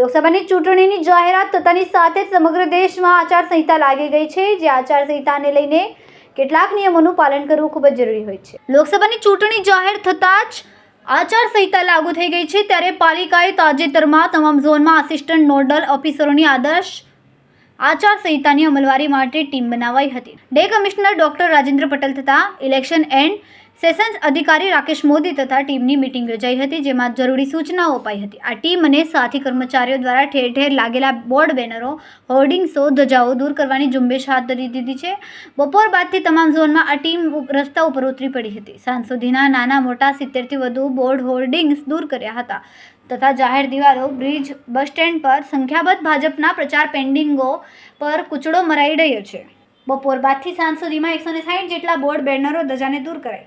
લોકસભાની ચૂંટણીની જાહેરાત થતાની સાથે જ સમગ્ર દેશમાં આચારસંહિતા લાગી ગઈ છે, જે આચારસંહિતાને લઈને કેટલાક નિયમોનું પાલન કરવું ખૂબ જ જરૂરી હોય છે. લોકસભાની ચૂંટણી જાહેર થતાં જ આચારસંહિતા લાગુ થઈ ગઈ છે, ત્યારે પાલિકાએ તાજેતરમાં તમામ ઝોનમાં આસિસ્ટન્ટ નોડલ ઓફિસરોની આદર્શ આચારસંહિતાની અમલવારી માટે ટીમ બનાવાઈ હતી. ડે કમિશનર ડોક્ટર રાજેન્દ્ર પટેલ તથા ઇલેક્શન એન્ડ સેશન્સ અધિકારી રાકેશ મોદી તથા ટીમની મિટિંગ યોજાઈ હતી, જેમાં જરૂરી સૂચનાઓ અપાઈ હતી. આ ટીમ અને સાથી કર્મચારીઓ દ્વારા ઠેર ઠેર લાગેલા બોર્ડ બેનરો હોર્ડિંગ્સો ધજાઓ દૂર કરવાની ઝુંબેશ હાથ ધરી દીધી છે. બપોર બાદથી તમામ ઝોનમાં આ ટીમ રસ્તા ઉપર ઉતરી પડી હતી. સાંજ સુધીના નાના મોટા સિત્તેરથી વધુ બોર્ડ હોર્ડિંગ્સ દૂર કર્યા હતા તથા જાહેર દિવાલો, બ્રિજ, બસ સ્ટેન્ડ પર સંખ્યાબંધ ભાજપના પ્રચાર પેન્ડિંગો પર કૂચડો મરાઈ રહ્યો છે. બપોર બાદથી સાંજ સુધીમાં એકસો ને સાઠ જેટલા બોર્ડ બેનરો ધજાને દૂર કરાઈ.